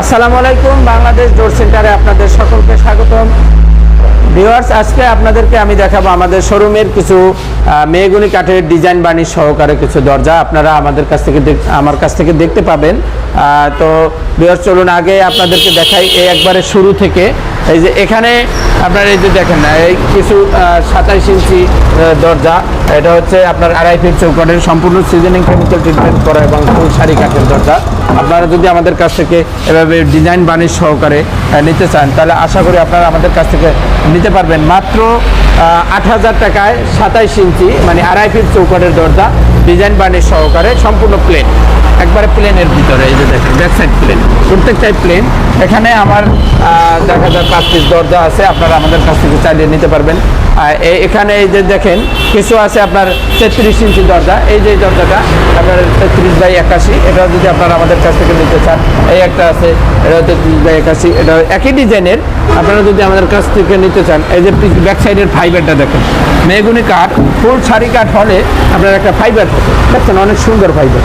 আসসালামু আলাইকুম, বাংলাদেশ ডোর সেন্টারে আপনাদের সকলকে স্বাগতম। ভিওয়ার্স আজকে আপনাদেরকে আমি দেখাবো আমাদের শোরুমের কিছু মেয়েগুনি কাঠের ডিজাইন বাণী সহকারে কিছু দরজা। আপনারা আমাদের কাছ থেকে আমার কাছ থেকে দেখতে পাবেন। তো ভিউয়ার্স চলুন, আগে আপনাদেরকে দেখাই এই একবারে শুরু থেকে। এই যে এখানে আপনার এই যে দেখেন না, এই কিছু সাতাইশ ইঞ্চি দরজা। এটা হচ্ছে আপনার আড়াই ফিট চৌকাটের সম্পূর্ণ সিজনিং কেমিক্যাল ট্রিটমেন্ট করা এবং ফুল শাড়ি কাঠের দরজা। আপনারা যদি আমাদের কাছ থেকে এভাবে ডিজাইন বানিশ সহকারে নিতে চান, তাহলে আশা করি আপনারা আমাদের কাছ থেকে নিতে পারবেন। মাত্র আট হাজার টাকায় সাতাইশ ইঞ্চি মানে আড়াই ফিট চৌকাটের দরজা। ডিজাইন বানিশ সহকারে সম্পূর্ণ প্লেন একবারে প্লেনের ভিতরে, এই যে দেখেন ব্যাক সাইড প্লেন প্রত্যেকটাই প্লেন এখানে আমার দেখা যায় পাঁচ পিস দরজা আছে, আপনারা আমাদের কাছ থেকে চালিয়ে নিতে পারবেন। এখানে এই যে দেখেন, কিছু আছে আপনার তেত্রিশ ইঞ্চি দরজা। এই যে দরজাটা, আপনার তেত্রিশ বাই একাশি, এটা যদি আপনারা আমাদের কাছ থেকে নিতে চান, এই একটা আছে, এটা তেত্রিশ বাই একাশি, এটা একই ডিজাইনের। আপনারা যদি আমাদের কাছ থেকে নিতে চান, এই যে ব্যাক সাইডের ফাইবারটা দেখেন। মেগুনি কাঠ, ফুল শাড়ি কাঠ হলে আপনার একটা ফাইবার দেখছেন, অনেক সুন্দর ফাইবার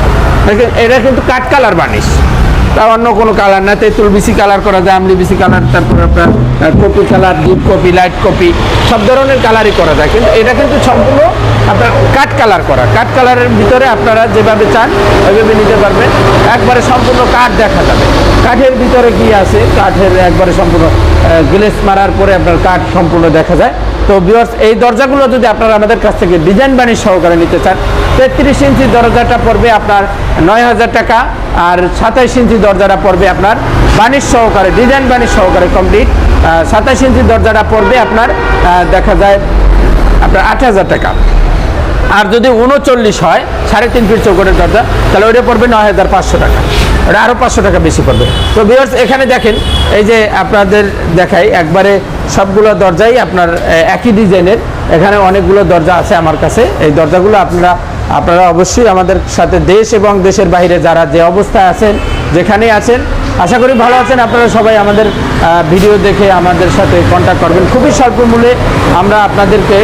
দেখেন এটা কিন্তু কাঠ কালার বানিশ। তা অন্য কোনো কালার না, তেঁতুল বিসি কালার করা যায়, আমলি বিসি কালার, তারপর আপনার coffee colour, deep coffee, light coffee, সব ধরনের কালারই করা যায়। কিন্তু এটা কিন্তু সম্পূর্ণ আপনার কাঠ কালার করা। কাঠ কালারের ভিতরে আপনারা যেভাবে চান, ওইভাবে নিতে পারবেন। একবারে সম্পূর্ণ কাঠ দেখা যাবে। কাঠের ভিতরে কি আছে? কাঠের একবারে সম্পূর্ণ গ্লেস মারার পরে আপনার কাঠ সম্পূর্ণ দেখা যায়। তো বিয়ার্স এই দরজাগুলো যদি আপনারা আমাদের কাছ থেকে ডিজাইন বানিশ সহকারে নিতে চান তেত্রিশ ইঞ্চি দরজাটা পড়বে আপনার নয় হাজার টাকা, আর সাতাইশ ইঞ্চি দরজাটা পড়বে আপনার বানিশ সহকারে, ডিজাইন বানিশ সহকারে কমপ্লিট সাতাইশ ইঞ্চি দরজাটা পড়বে আপনার দেখা যায় আপনার আট হাজার টাকা। আর যদি উনচল্লিশ হয়, সাড়ে তিন ফিট চৌকটের দরজা, তাহলে ওইটা পড়বে নয় হাজার পাঁচশো টাকা। ওটা আরও পাঁচশো টাকা বেশি পড়বে। তো ভিউয়ার্স এখানে দেখেন, এই যে আপনাদের দেখাই, একবারে সবগুলো দরজাই আপনার একই ডিজাইনের। এখানে অনেকগুলো দরজা আছে আমার কাছে। এই দরজাগুলো আপনারা আপনারা অবশ্যই আমাদের সাথে দেশ এবং দেশের বাইরে যারা যে অবস্থায় আছেন, যেখানেই আছেন, আশা করি ভালো আছেন। আপনারা সবাই আমাদের ভিডিও দেখে আমাদের সাথে কন্ট্যাক্ট করবেন। খুবই স্বল্প মূল্যে আমরা আপনাদেরকে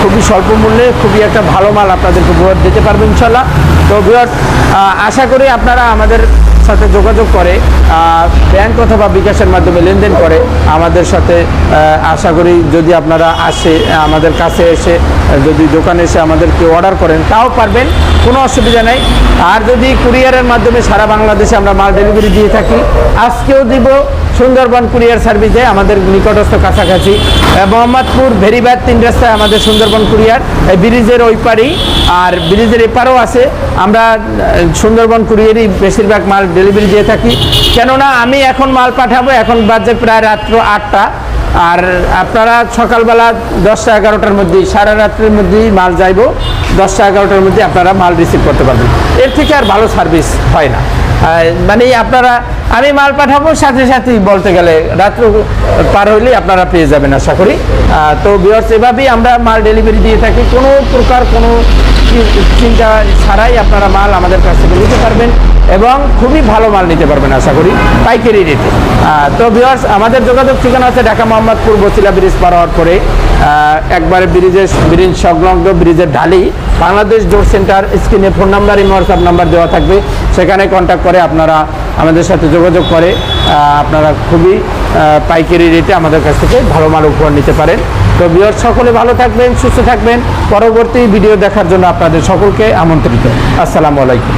খুবই স্বল্প মূল্যে খুবই একটা ভালো মাল আপনাদেরকে উপহার দিতে পারব ইনশাল্লাহ। তো বিহার আশা করি আপনারা আমাদের সাথে যোগাযোগ করে ব্যাংক অথবা বিকাশের মাধ্যমে লেনদেন করে, আমাদের সাথে আশা করি যদি আপনারা আসে, আমাদের কাছে এসে, যদি দোকানে এসে আমাদেরকে অর্ডার করেন, তাও পারবেন, কোনো অসুবিধা নেই। আর যদি কুরিয়ারের মাধ্যমে সারা বাংলাদেশে আমরা মাল ডেলিভারি দিয়ে থাকি, আজকেও দিব সুন্দরবন কুরিয়ার সার্ভিসে আমাদের নিকটস্থ কাছাকাছি। মোহাম্মদপুর ভেরিবাদ তিন রাস্তায় আমাদের সুন্দরবন কুরিয়ার এই ব্রিজের ওই পারেই। আর ব্রিজের এপারও আছে। আমরা সুন্দরবন কুরিয়ারই বেশিরভাগ মাল ডেলিভারি দিয়ে থাকি। কেননা আমি এখন মাল পাঠাবো, এখন বাজে প্রায় রাত্র আটটা। আর আপনারা সকালবেলা দশটা এগারোটার মধ্যেই, সারা রাত্রের মধ্যেই মাল যাইবো। দশটা এগারোটার মধ্যে আপনারা মাল রিসিভ করতে পারবেন। এর থেকে আর ভালো সার্ভিস হয় না। মানে আপনারা আমি মাল পাঠাবো, সাথে সাথেই বলতে গেলে রাত্র পার হইলেই আপনারা পেয়ে যাবেন আশা করি। তো বিয়ার্স এভাবেই আমরা মাল ডেলিভারি দিয়ে থাকি। কোনো প্রকার কোনো চিন্তা ছাড়াই আপনারা মাল আমাদের কাছ থেকে নিতে পারবেন এবং খুবই ভালো মাল নিতে পারবেন আশা করি, পাইকারি রেটে। তো বিয়ার্স আমাদের যোগাযোগ ঠিকানা আছে ঢাকা মোহাম্মদপুর, বসিলা ব্রিজ পার হওয়ার পরে। একবারে ব্রিজের, ব্রিজ সংলগ্ন ব্রিজের ঢালি, বাংলাদেশ ডোর সেন্টার স্ক্রিনে phone number imo WhatsApp number দেওয়া থাকবে। সেখানে কন্ট্যাক্ট করে আপনারা আমাদের সাথে যোগাযোগ করে আপনারা খুবই পাইকারি রেটে আমাদের কাছ থেকে ভালো মাল উপহার নিতে পারেন। তো বিয়ার সকলে ভালো থাকবেন, সুস্থ থাকবেন। পরবর্তী ভিডিও দেখার জন্য আপনাদের সকলকে আমন্ত্রিত। আসসালামু আলাইকুম।